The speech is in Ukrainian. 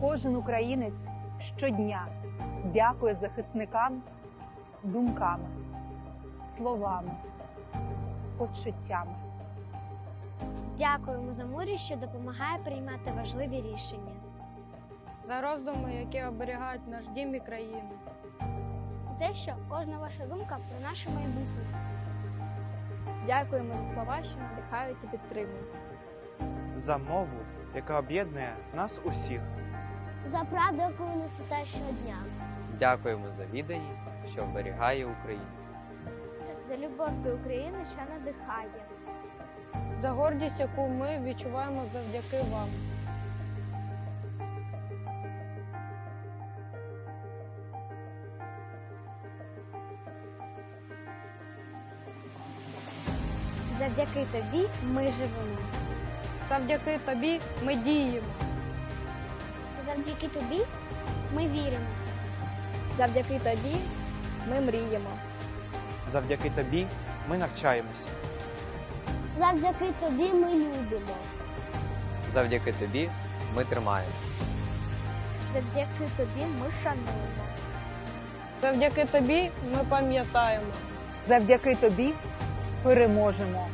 Кожен українець щодня дякує захисникам думками, словами, почуттями. Дякуємо за мудрість, що допомагає приймати важливі рішення. за роздуми, які оберігають наш дім і країну. За те, що кожна ваша думка про наше майбутнє. Дякуємо за слова, що надихають і підтримують. за мову, яка об'єднує нас усіх. За правду, яку ви несете щодня. Дякуємо за відданість, що оберігає українців. За любов до України, що надихає. За гордість, яку ми відчуваємо завдяки вам. Завдяки тобі ми живемо. Завдяки тобі ми діємо. Завдяки тобі ми віримо. Завдяки тобі ми мріємо. Завдяки тобі ми навчаємося. Завдяки тобі ми любимо. Завдяки тобі ми тримаємо. Завдяки тобі ми шануємо. Завдяки тобі ми пам'ятаємо. Завдяки тобі переможемо.